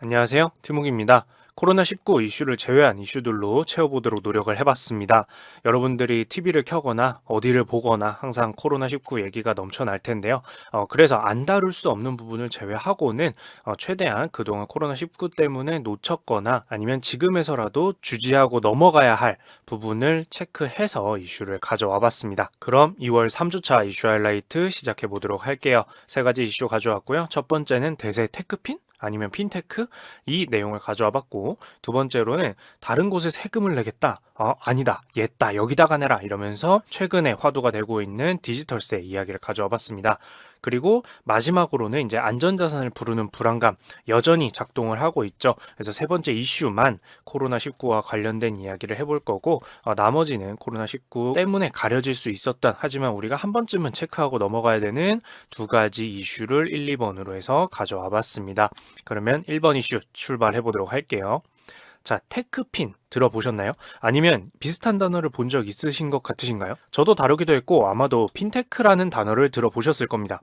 안녕하세요. 티목입니다. 코로나19 이슈를 제외한 이슈들로 채워보도록 노력을 해봤습니다. 여러분들이 TV를 켜거나 어디를 보거나 항상 코로나19 얘기가 넘쳐날 텐데요. 어, 그래서 안 다룰 수 없는 부분을 제외하고는 어, 최대한 그동안 코로나19 때문에 놓쳤거나 아니면 지금에서라도 주지하고 넘어가야 할 부분을 체크해서 이슈를 가져와 봤습니다. 그럼 2월 3주차 이슈 하이라이트 시작해 보도록 할게요. 세 가지 이슈 가져왔고요. 첫 번째는 대세 테크핀? 아니면 핀테크 이 내용을 가져와 봤고 두 번째로는 다른 곳에 세금을 내겠다. 어, 아니다. 옛다. 여기다가 내라. 이러면서 최근에 화두가 되고 있는 디지털세 이야기를 가져와 봤습니다. 그리고 마지막으로는 이제 안전자산을 부르는 불안감 여전히 작동을 하고 있죠. 그래서 세 번째 이슈만 코로나19와 관련된 이야기를 해볼 거고 어, 나머지는 코로나19 때문에 가려질 수 있었던 하지만 우리가 한 번쯤은 체크하고 넘어가야 되는 두 가지 이슈를 1, 2번으로 해서 가져와 봤습니다. 그러면 1번 이슈 출발해 보도록 할게요. 자, 테크핀 들어보셨나요? 아니면 비슷한 단어를 본 적 있으신 것 같으신가요? 저도 다루기도 했고 아마도 핀테크라는 단어를 들어보셨을 겁니다.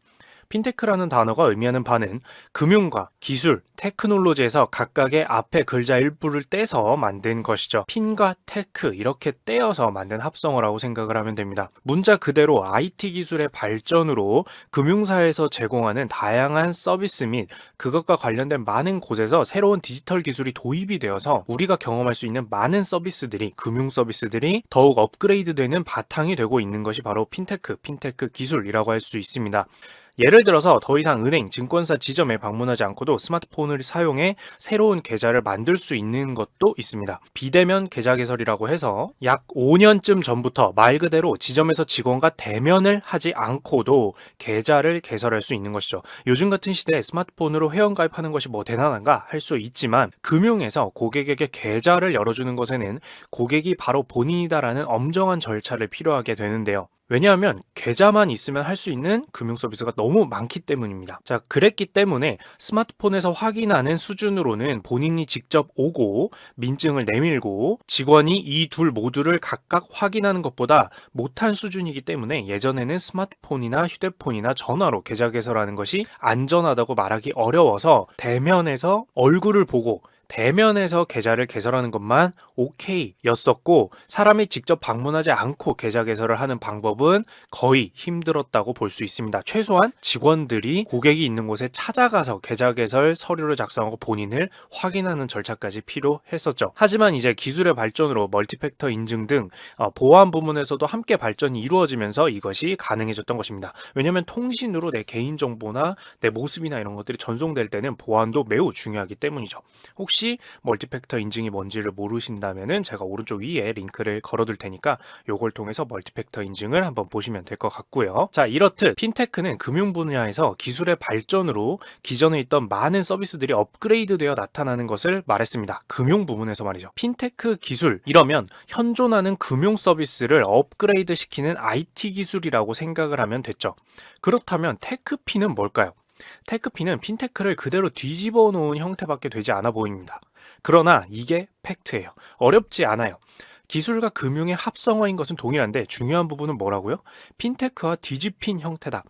핀테크라는 단어가 의미하는 바는 금융과 기술, 테크놀로지에서 각각의 앞에 글자 일부를 떼서 만든 것이죠. 핀과 테크 이렇게 떼어서 만든 합성어라고 생각을 하면 됩니다. 문자 그대로 IT 기술의 발전으로 금융사에서 제공하는 다양한 서비스 및 그것과 관련된 많은 곳에서 새로운 디지털 기술이 도입이 되어서 우리가 경험할 수 있는 많은 서비스들이 금융 서비스들이 더욱 업그레이드되는 바탕이 되고 있는 것이 바로 핀테크, 핀테크 기술이라고 할 수 있습니다. 예를 들어서 더 이상 은행, 증권사 지점에 방문하지 않고도 스마트폰을 사용해 새로운 계좌를 만들 수 있는 것도 있습니다. 비대면 계좌 개설이라고 해서 약 5년쯤 전부터 말 그대로 지점에서 직원과 대면을 하지 않고도 계좌를 개설할 수 있는 것이죠. 요즘 같은 시대에 스마트폰으로 회원 가입하는 것이 뭐 대단한가 할 수 있지만 금융에서 고객에게 계좌를 열어주는 것에는 고객이 바로 본인이다라는 엄정한 절차를 필요하게 되는데요. 왜냐하면 계좌만 있으면 할 수 있는 금융 서비스가 너무 많기 때문입니다. 자, 그랬기 때문에 스마트폰에서 확인하는 수준으로는 본인이 직접 오고 민증을 내밀고 직원이 이 둘 모두를 각각 확인하는 것보다 못한 수준이기 때문에 예전에는 스마트폰이나 휴대폰이나 전화로 계좌 개설하는 것이 안전하다고 말하기 어려워서 대면에서 얼굴을 보고 대면에서 계좌를 개설하는 것만 오케이였었고 사람이 직접 방문하지 않고 계좌 개설을 하는 방법은 거의 힘들었다고 볼 수 있습니다. 최소한 직원들이 고객이 있는 곳에 찾아가서 계좌 개설 서류를 작성하고 본인을 확인하는 절차까지 필요했었죠. 하지만 이제 기술의 발전으로 멀티팩터 인증 등 어, 보안 부문에서도 함께 발전이 이루어지면서 이것이 가능해졌던 것입니다. 왜냐하면 통신으로 내 개인 정보나 내 모습이나 이런 것들이 전송될 때는 보안도 매우 중요하기 때문이죠. 혹시 멀티팩터 인증이 뭔지를 모르신다면은 제가 오른쪽 위에 링크를 걸어둘 테니까 요걸 통해서 멀티팩터 인증을 한번 보시면 될 것 같고요. 자, 이렇듯 핀테크는 금융 분야에서 기술의 발전으로 기존에 있던 많은 서비스들이 업그레이드되어 나타나는 것을 말했습니다. 금융 부분에서 말이죠. 핀테크 기술 이러면 현존하는 금융 서비스를 업그레이드 시키는 IT 기술이라고 생각을 하면 됐죠. 그렇다면 테크핀은 뭘까요? 테크피는 핀테크를 그대로 뒤집어 놓은 형태밖에 되지 않아 보입니다. 그러나 이게 팩트예요. 어렵지 않아요. 기술과 금융의 합성어인 것은 동일한데 중요한 부분은 뭐라고요? 핀테크와 뒤집힌 형태다.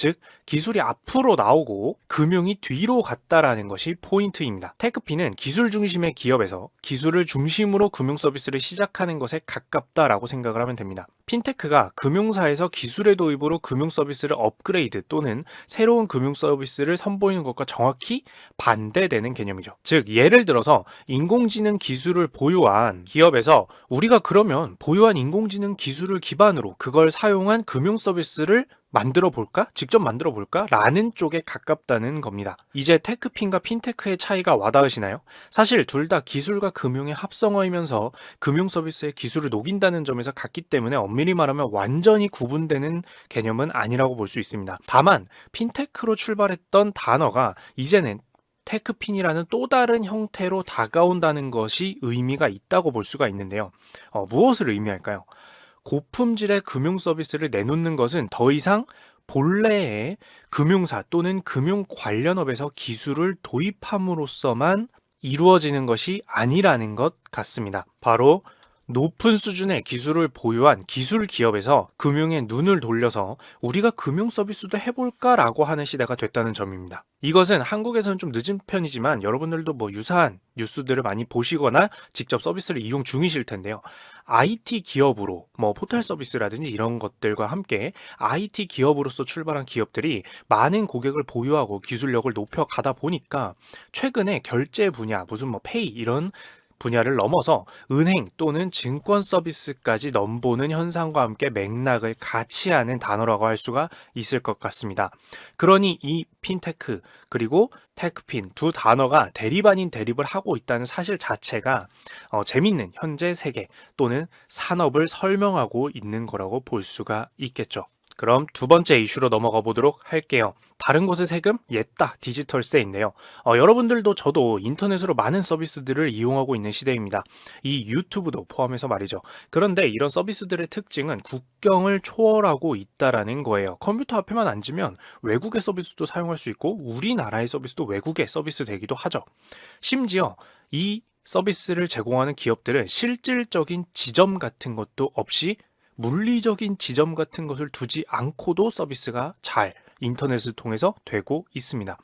즉 기술이 앞으로 나오고 금융이 뒤로 갔다라는 것이 포인트입니다. 테크피는 기술 중심의 기업에서 기술을 중심으로 금융 서비스를 시작하는 것에 가깝다라고 생각을 하면 됩니다. 핀테크가 금융사에서 기술의 도입으로 금융 서비스를 업그레이드 또는 새로운 금융 서비스를 선보이는 것과 정확히 반대되는 개념이죠. 즉 예를 들어서 인공지능 기술을 보유한 기업에서 우리가 그러면 보유한 인공지능 기술을 기반으로 그걸 사용한 금융 서비스를 만들어 볼까? 직접 만들어 볼까? 라는 쪽에 가깝다는 겁니다. 이제 테크핀과 핀테크의 차이가 와닿으시나요? 사실 둘 다 기술과 금융의 합성어이면서 금융 서비스의 기술을 녹인다는 점에서 같기 때문에 엄밀히 말하면 완전히 구분되는 개념은 아니라고 볼 수 있습니다. 다만 핀테크로 출발했던 단어가 이제는 테크핀이라는 또 다른 형태로 다가온다는 것이 의미가 있다고 볼 수가 있는데요. 어, 무엇을 의미할까요? 고품질의 금융 서비스를 내놓는 것은 더 이상 본래의 금융사 또는 금융 관련 업에서 기술을 도입함으로써만 이루어지는 것이 아니라는 것 같습니다. 바로 높은 수준의 기술을 보유한 기술 기업에서 금융에 눈을 돌려서 우리가 금융 서비스도 해볼까라고 하는 시대가 됐다는 점입니다. 이것은 한국에서는 좀 늦은 편이지만 여러분들도 뭐 유사한 뉴스들을 많이 보시거나 직접 서비스를 이용 중이실 텐데요. IT 기업으로 뭐 포털 서비스라든지 이런 것들과 함께 IT 기업으로서 출발한 기업들이 많은 고객을 보유하고 기술력을 높여 가다 보니까 최근에 결제 분야 무슨 뭐 페이 이런 분야를 넘어서 은행 또는 증권 서비스까지 넘보는 현상과 함께 맥락을 같이 하는 단어라고 할 수가 있을 것 같습니다. 그러니 이 핀테크 그리고 테크핀 두 단어가 대립 아닌 대립을 하고 있다는 사실 자체가 어, 재밌는 현재 세계 또는 산업을 설명하고 있는 거라고 볼 수가 있겠죠. 그럼 두 번째 이슈로 넘어가 보도록 할게요. 다른 곳의 세금? 옛다 디지털세인데요. 어, 여러분들도 저도 인터넷으로 많은 서비스들을 이용하고 있는 시대입니다. 이 유튜브도 포함해서 말이죠. 그런데 이런 서비스들의 특징은 국경을 초월하고 있다라는 거예요. 컴퓨터 앞에만 앉으면 외국의 서비스도 사용할 수 있고 우리나라의 서비스도 외국의 서비스 되기도 하죠. 심지어 이 서비스를 제공하는 기업들은 실질적인 지점 같은 것도 없이 물리적인 지점 같은 것을 두지 않고도 서비스가 잘 인터넷을 통해서 되고 있습니다.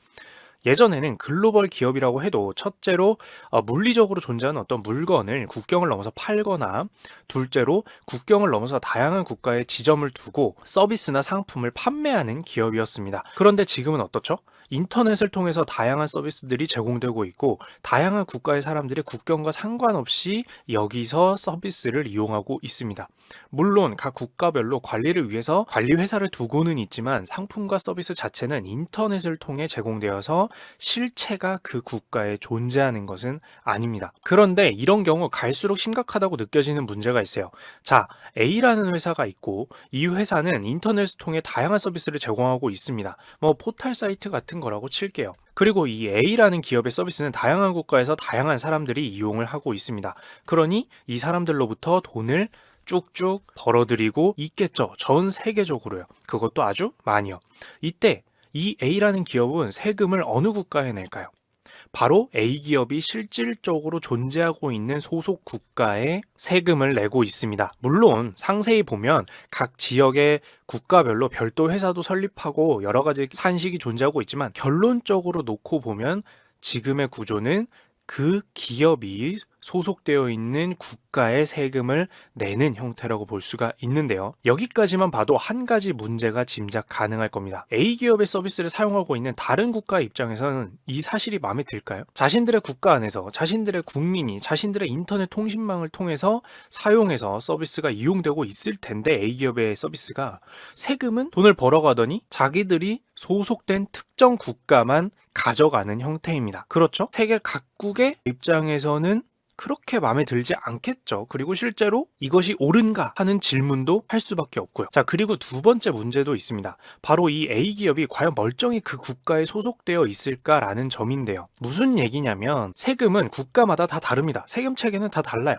예전에는 글로벌 기업이라고 해도 첫째로 어, 물리적으로 존재하는 어떤 물건을 국경을 넘어서 팔거나 둘째로 국경을 넘어서 다양한 국가에 지점을 두고 서비스나 상품을 판매하는 기업이었습니다. 그런데 지금은 어떻죠? 인터넷을 통해서 다양한 서비스들이 제공되고 있고 다양한 국가의 사람들이 국경과 상관없이 여기서 서비스를 이용하고 있습니다. 물론 각 국가별로 관리를 위해서 관리 회사를 두고는 있지만 상품과 서비스 자체는 인터넷을 통해 제공되어서 실체가 그 국가에 존재하는 것은 아닙니다. 그런데 이런 경우 갈수록 심각하다고 느껴지는 문제가 있어요. 자, A라는 회사가 있고 이 회사는 인터넷을 통해 다양한 서비스를 제공하고 있습니다. 뭐 포털 사이트 같은 거라고 칠게요. 그리고 이 A라는 기업의 서비스는 다양한 국가에서 다양한 사람들이 이용을 하고 있습니다. 그러니 이 사람들로부터 돈을 쭉쭉 벌어들이고 있겠죠. 전 세계적으로요. 그것도 아주 많이요. 이때 이 A라는 기업은 세금을 어느 국가에 낼까요? 바로 A 기업이 실질적으로 존재하고 있는 소속 국가에 세금을 내고 있습니다. 물론 상세히 보면 각 지역의 국가별로 별도 회사도 설립하고 여러 가지 산식이 존재하고 있지만 결론적으로 놓고 보면 지금의 구조는 그 기업이 소속되어 있는 국가의 세금을 내는 형태라고 볼 수가 있는데요. 여기까지만 봐도 한 가지 문제가 짐작 가능할 겁니다. A 기업의 서비스를 사용하고 있는 다른 국가 입장에서는 이 사실이 마음에 들까요? 자신들의 국가 안에서 자신들의 국민이 자신들의 인터넷 통신망을 통해서 사용해서 서비스가 이용되고 있을 텐데 A 기업의 서비스가 세금은 돈을 벌어가더니 자기들이 소속된 특정 국가만 가져가는 형태입니다. 그렇죠? 세계 각국의 입장에서는 그렇게 마음에 들지 않겠죠. 그리고 실제로 이것이 옳은가 하는 질문도 할 수밖에 없고요. 자, 그리고 두 번째 문제도 있습니다. 바로 이 A 기업이 과연 멀쩡히 그 국가에 소속되어 있을까라는 점인데요. 무슨 얘기냐면 세금은 국가마다 다 다릅니다. 세금 체계는 다 달라요.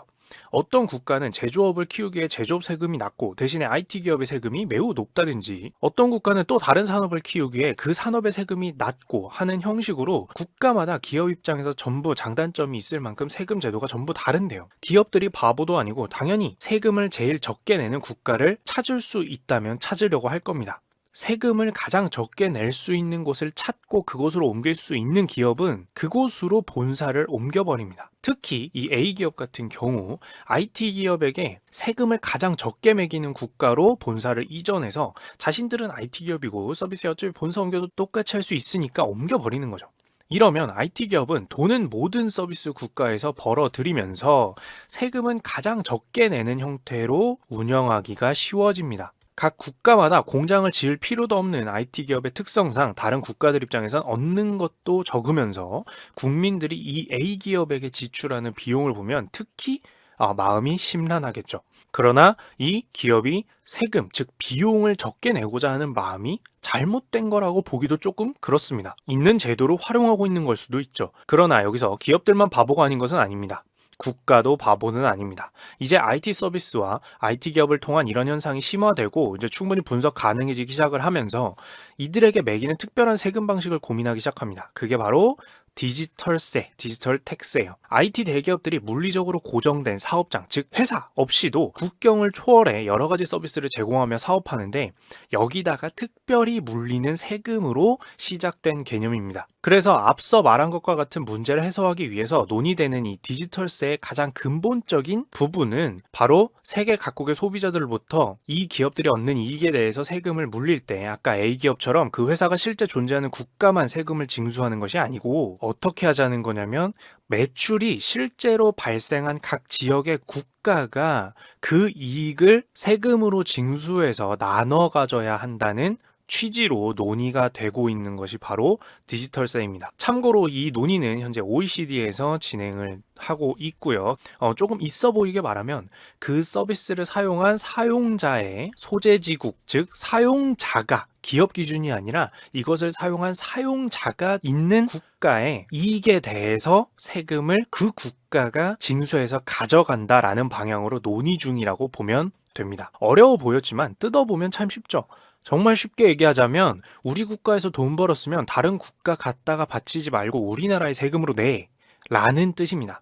어떤 국가는 제조업을 키우기에 제조업 세금이 낮고 대신에 IT 기업의 세금이 매우 높다든지 어떤 국가는 또 다른 산업을 키우기에 그 산업의 세금이 낮고 하는 형식으로 국가마다 기업 입장에서 전부 장단점이 있을 만큼 세금 제도가 전부 다른데요. 기업들이 바보도 아니고 당연히 세금을 제일 적게 내는 국가를 찾을 수 있다면 찾으려고 할 겁니다. 세금을 가장 적게 낼 수 있는 곳을 찾고 그곳으로 옮길 수 있는 기업은 그곳으로 본사를 옮겨버립니다. 특히 이 A 기업 같은 경우 IT 기업에게 세금을 가장 적게 매기는 국가로 본사를 이전해서 자신들은 IT 기업이고 서비스에 어차피 본사 옮겨도 똑같이 할 수 있으니까 옮겨버리는 거죠. 이러면 IT 기업은 돈은 모든 서비스 국가에서 벌어들이면서 세금은 가장 적게 내는 형태로 운영하기가 쉬워집니다. 각 국가마다 공장을 지을 필요도 없는 IT 기업의 특성상 다른 국가들 입장에선 얻는 것도 적으면서 국민들이 이 A 기업에게 지출하는 비용을 보면 특히 아, 마음이 심란하겠죠. 그러나 이 기업이 세금, 즉 비용을 적게 내고자 하는 마음이 잘못된 거라고 보기도 조금 그렇습니다. 있는 제도로 활용하고 있는 걸 수도 있죠. 그러나 여기서 기업들만 바보가 아닌 것은 아닙니다. 국가도 바보는 아닙니다. 이제 IT 서비스와 IT 기업을 통한 이런 현상이 심화되고 이제 충분히 분석 가능해지기 시작을 하면서 이들에게 매기는 특별한 세금 방식을 고민하기 시작합니다. 그게 바로 디지털세, 디지털 텍스예요. IT 대기업들이 물리적으로 고정된 사업장, 즉 회사 없이도 국경을 초월해 여러 가지 서비스를 제공하며 사업하는데 여기다가 특별히 물리는 세금으로 시작된 개념입니다. 그래서 앞서 말한 것과 같은 문제를 해소하기 위해서 논의되는 이 디지털세의 가장 근본적인 부분은 바로 세계 각국의 소비자들로부터 이 기업들이 얻는 이익에 대해서 세금을 물릴 때 아까 A 기업처럼 그 회사가 실제 존재하는 국가만 세금을 징수하는 것이 아니고 어떻게 하자는 거냐면 매출이 실제로 발생한 각 지역의 국가가 그 이익을 세금으로 징수해서 나눠 가져야 한다는 취지로 논의가 되고 있는 것이 바로 디지털세입니다. 참고로 이 논의는 현재 OECD에서 진행을 하고 있고요. 어, 조금 있어 보이게 말하면 그 서비스를 사용한 사용자의 소재지국, 즉 사용자가 기업 기준이 아니라 이것을 사용한 사용자가 있는 국가의 이익에 대해서 세금을 그 국가가 징수해서 가져간다라는 방향으로 논의 중이라고 보면 됩니다. 어려워 보였지만 뜯어보면 참 쉽죠. 정말 쉽게 얘기하자면 우리 국가에서 돈 벌었으면 다른 국가 갔다가 바치지 말고 우리나라의 세금으로 내 라는 뜻입니다.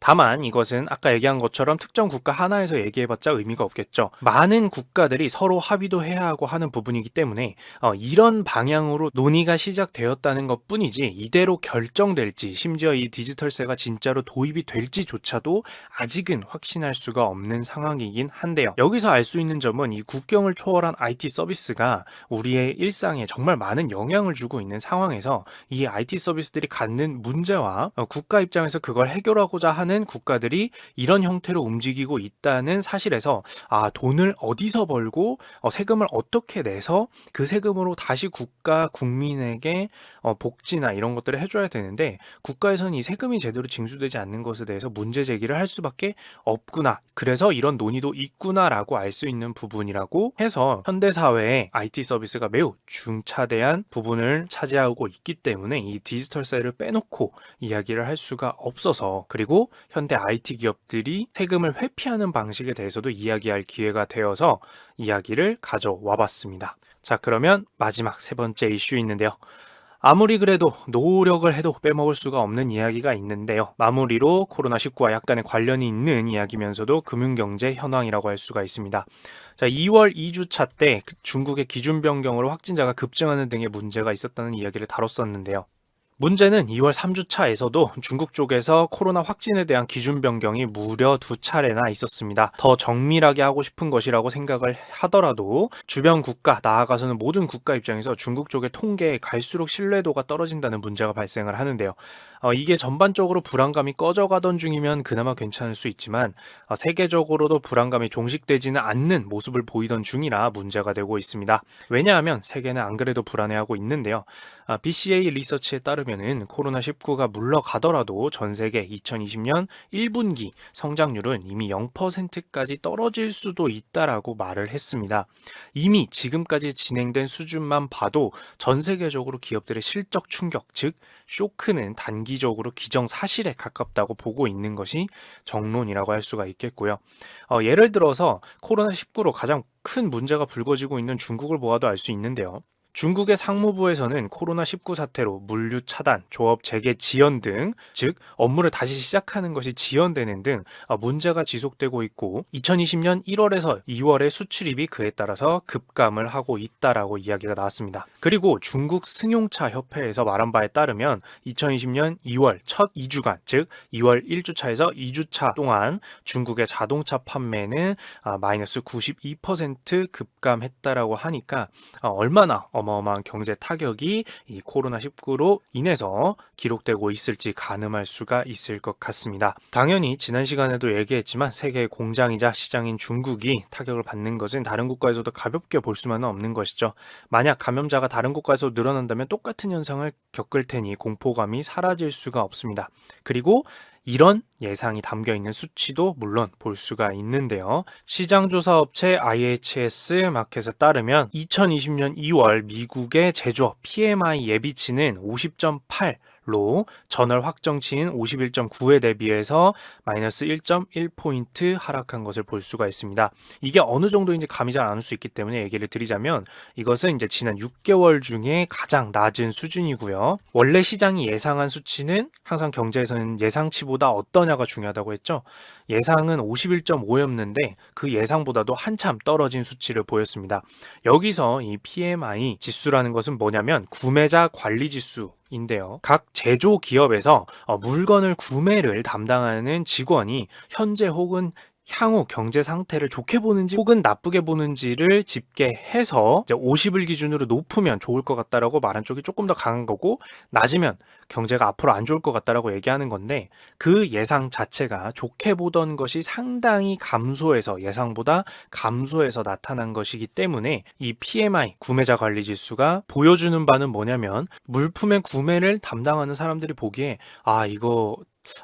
다만 이것은 아까 얘기한 것처럼 특정 국가 하나에서 얘기해봤자 의미가 없겠죠. 많은 국가들이 서로 합의도 해야 하고 하는 부분이기 때문에 어, 이런 방향으로 논의가 시작되었다는 것 뿐이지 이대로 결정될지 심지어 이 디지털세가 진짜로 도입이 될지조차도 아직은 확신할 수가 없는 상황이긴 한데요. 여기서 알 수 있는 점은 이 국경을 초월한 IT 서비스가 우리의 일상에 정말 많은 영향을 주고 있는 상황에서 이 IT 서비스들이 갖는 문제와 어, 국가 입장에서 그걸 해결하고자 하는 하는 국가들이 이런 형태로 움직이고 있다는 사실에서 아 돈을 어디서 벌고 어, 세금을 어떻게 내서 그 세금으로 다시 국가 국민에게 어, 복지나 이런 것들을 해줘야 되는데 국가에서는 이 세금이 제대로 징수되지 않는 것에 대해서 문제 제기를 할 수밖에 없구나. 그래서 이런 논의도 있구나라고 알 수 있는 부분이라고 해서 현대 사회의 IT 서비스가 매우 중차대한 부분을 차지하고 있기 때문에 이 디지털 세를 빼놓고 이야기를 할 수가 없어서 그리고 현대 IT 기업들이 세금을 회피하는 방식에 대해서도 이야기할 기회가 되어서 이야기를 가져와 봤습니다. 자, 그러면 마지막 세 번째 이슈 있는데요. 아무리 그래도 노력을 해도 빼먹을 수가 없는 이야기가 있는데요. 마무리로 코로나19와 약간의 관련이 있는 이야기면서도 금융경제 현황이라고 할 수가 있습니다. 자, 2월 2주차 때 중국의 기준 변경으로 확진자가 급증하는 등의 문제가 있었다는 이야기를 다뤘었는데요. 문제는 2월 3주차에서도 중국 쪽에서 코로나 확진에 대한 기준 변경이 무려 두 차례나 있었습니다. 더 정밀하게 하고 싶은 것이라고 생각을 하더라도 주변 국가, 나아가서는 모든 국가 입장에서 중국 쪽의 통계에 갈수록 신뢰도가 떨어진다는 문제가 발생을 하는데요. 어, 이게 전반적으로 불안감이 꺼져가던 중이면 그나마 괜찮을 수 있지만 어, 세계적으로도 불안감이 종식되지는 않는 모습을 보이던 중이라 문제가 되고 있습니다. 왜냐하면 세계는 안 그래도 불안해하고 있는데요. 아, BCA 리서치에 따르면은 코로나19가 물러가더라도 전 세계 2020년 1분기 성장률은 이미 0%까지 떨어질 수도 있다라고 말을 했습니다. 이미 지금까지 진행된 수준만 봐도 전 세계적으로 기업들의 실적 충격, 즉 쇼크는 단기 적으로 기정사실에 가깝다고 보고 있는 것이 정론이라고 할 수가 있겠고요. 어, 예를 들어서 코로나19로 가장 큰 문제가 불거지고 있는 중국을 보아도 알 수 있는데요. 중국의 상무부에서는 코로나19 사태로 물류 차단, 조업 재개 지연 등, 즉 업무를 다시 시작하는 것이 지연되는 등 어, 문제가 지속되고 있고 2020년 1월에서 2월의 수출입이 그에 따라서 급감을 하고 있다라고 이야기가 나왔습니다. 그리고 중국 승용차 협회에서 말한 바에 따르면 2020년 2월 첫 2주간, 즉 2월 1주차에서 2주차 동안 중국의 자동차 판매는 아, 마이너스 92% 급감했다라고 하니까 어, 얼마나 어마 어마한 경제 타격이 이 코로나19로 인해서 기록되고 있을지 가늠할 수가 있을 것 같습니다. 당연히 지난 시간에도 얘기했지만 세계의 공장이자 시장인 중국이 타격을 받는 것은 다른 국가에서도 가볍게 볼 수만은 없는 것이죠. 만약 감염자가 다른 국가에서 늘어난다면 똑같은 현상을 겪을 테니 공포감이 사라질 수가 없습니다. 그리고 이런 예상이 담겨 있는 수치도 물론 볼 수가 있는데요. 시장조사업체 IHS 마켓에 따르면 2020년 2월 미국의 제조업 PMI 예비치는 50.8 로 전월 확정치인 51.9에 대비해서 마이너스 1.1포인트 하락한 것을 볼 수가 있습니다. 이게 어느 정도인지 감이 잘 안 올 수 있기 때문에 얘기를 드리자면 이것은 이제 지난 6개월 중에 가장 낮은 수준이고요. 원래 시장이 예상한 수치는 항상 경제에서는 예상치보다 어떠냐가 중요하다고 했죠. 예상은 51.5였는데 그 예상보다도 한참 떨어진 수치를 보였습니다. 여기서 이 PMI 지수라는 것은 뭐냐면 구매자 관리 지수 인데요. 각 제조 기업에서 어, 물건을 구매를 담당하는 직원이 현재 혹은 향후 경제 상태를 좋게 보는지 혹은 나쁘게 보는지를 집계해서 이제 50을 기준으로 높으면 좋을 것 같다라고 말한 쪽이 조금 더 강한 거고 낮으면 경제가 앞으로 안 좋을 것 같다라고 얘기하는 건데 그 예상 자체가 좋게 보던 것이 상당히 감소해서 예상보다 감소해서 나타난 것이기 때문에 이 PMI 구매자 관리 지수가 보여주는 바는 뭐냐면 물품의 구매를 담당하는 사람들이 보기에 아 이거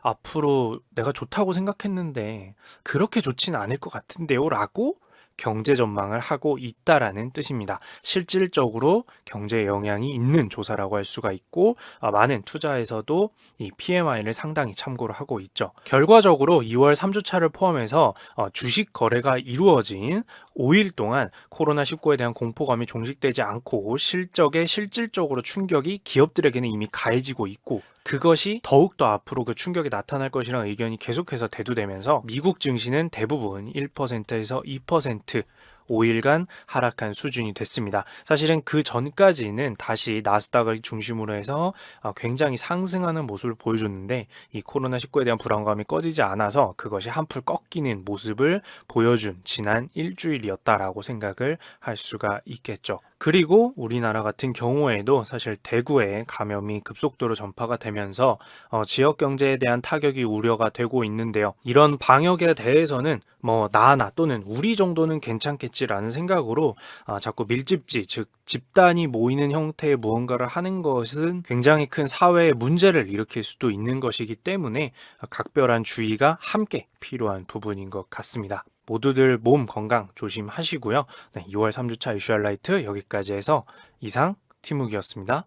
앞으로 내가 좋다고 생각했는데 그렇게 좋지는 않을 것 같은데요 라고 경제 전망을 하고 있다라는 뜻입니다. 실질적으로 경제에 영향이 있는 조사라고 할 수가 있고 아, 많은 투자에서도 이 PMI를 상당히 참고를 하고 있죠. 결과적으로 2월 3주차를 포함해서 어, 주식 거래가 이루어진 5일 동안 코로나19에 대한 공포감이 종식되지 않고 실적에 실질적으로 충격이 기업들에게는 이미 가해지고 있고 그것이 더욱더 앞으로 그 충격이 나타날 것이라는 의견이 계속해서 대두되면서 미국 증시는 대부분 1%에서 2% 5일간 하락한 수준이 됐습니다. 사실은 그 전까지는 다시 나스닥을 중심으로 해서 어, 굉장히 상승하는 모습을 보여줬는데 이 코로나19에 대한 불안감이 꺼지지 않아서 그것이 한풀 꺾이는 모습을 보여준 지난 일주일이었다라고 생각을 할 수가 있겠죠. 그리고 우리나라 같은 경우에도 사실 대구에 감염이 급속도로 전파가 되면서 어, 지역 경제에 대한 타격이 우려가 되고 있는데요. 이런 방역에 대해서는 뭐 나나 또는 우리 정도는 괜찮겠지라는 생각으로 아, 자꾸 밀집지 즉 집단이 모이는 형태의 무언가를 하는 것은 굉장히 큰 사회의 문제를 일으킬 수도 있는 것이기 때문에 각별한 주의가 함께 필요한 부분인 것 같습니다. 모두들 몸 건강 조심하시고요. 네, 2월 3주차 이슈 알라이트 여기까지 해서 이상 티묵이었습니다.